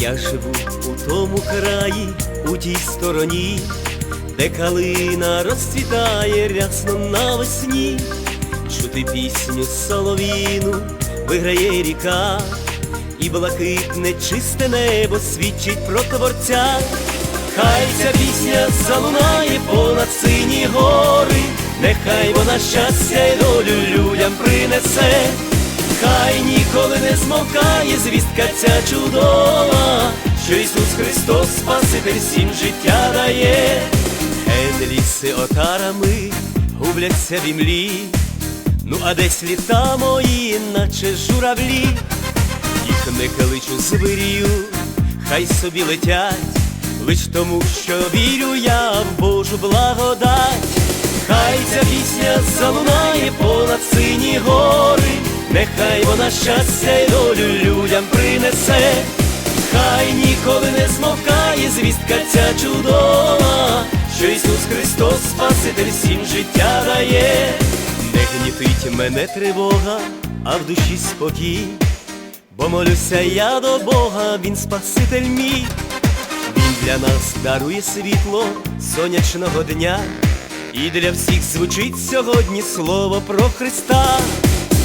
Я живу у тому краї, у тій стороні, де калина розцвітає рясно навесні, чути пісню соловіну виграє ріка, і блакитне чисте небо свідчить про творця. Хай ця пісня залунає понад сині гори, нехай вона щастя й долю людям принесе. Хай ніколи не змовкає звістка ця чудова, що Ісус Христос Спаситель всім життя дає, ліси отарами губляться в імлі, ну а десь літа мої, наче журавлі, їх не кличу звирію, хай собі летять, лиш тому, що вірю я в Божу благодать. Хай ця пісня залунає понад гори, нехай вона щастя й долю людям принесе, хай ніколи не змовкає звістка ця чудова, що Ісус Христос Спаситель всім життя дає, не гнітить мене тривога, а в душі спокій, бо молюся я до Бога, Він Спаситель мій. Він для нас дарує світло сонячного дня, і для всіх звучить сьогодні слово про Христа.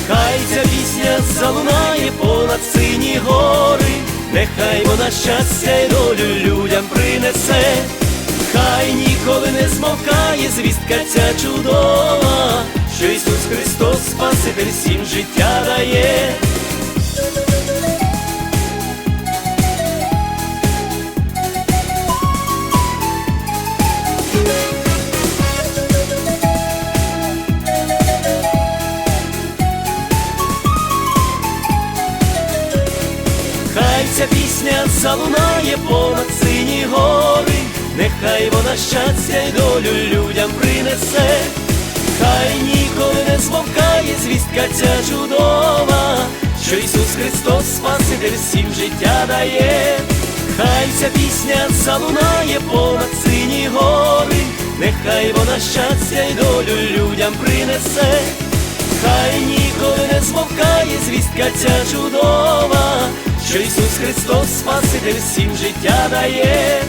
Хай ця пісня залунає понад сині гори, нехай вона щастя й долю людям принесе, хай ніколи не змовкає звістка ця чудова, що Ісус Христос Спаситель всім життя дає. Пісня залунає понад сині гори, нехай вона щастя й долю людям принесе, хай ніколи не змовкає звістка ця чудова, що Ісус Христос Спаситель всім життя дає, хай ця пісня залунає понад сині гори, нехай вона щастя й долю людям принесе. Хай ніколи не змовкає звістка ця чудова, що Ісус Христос Спаситель всім життя дає.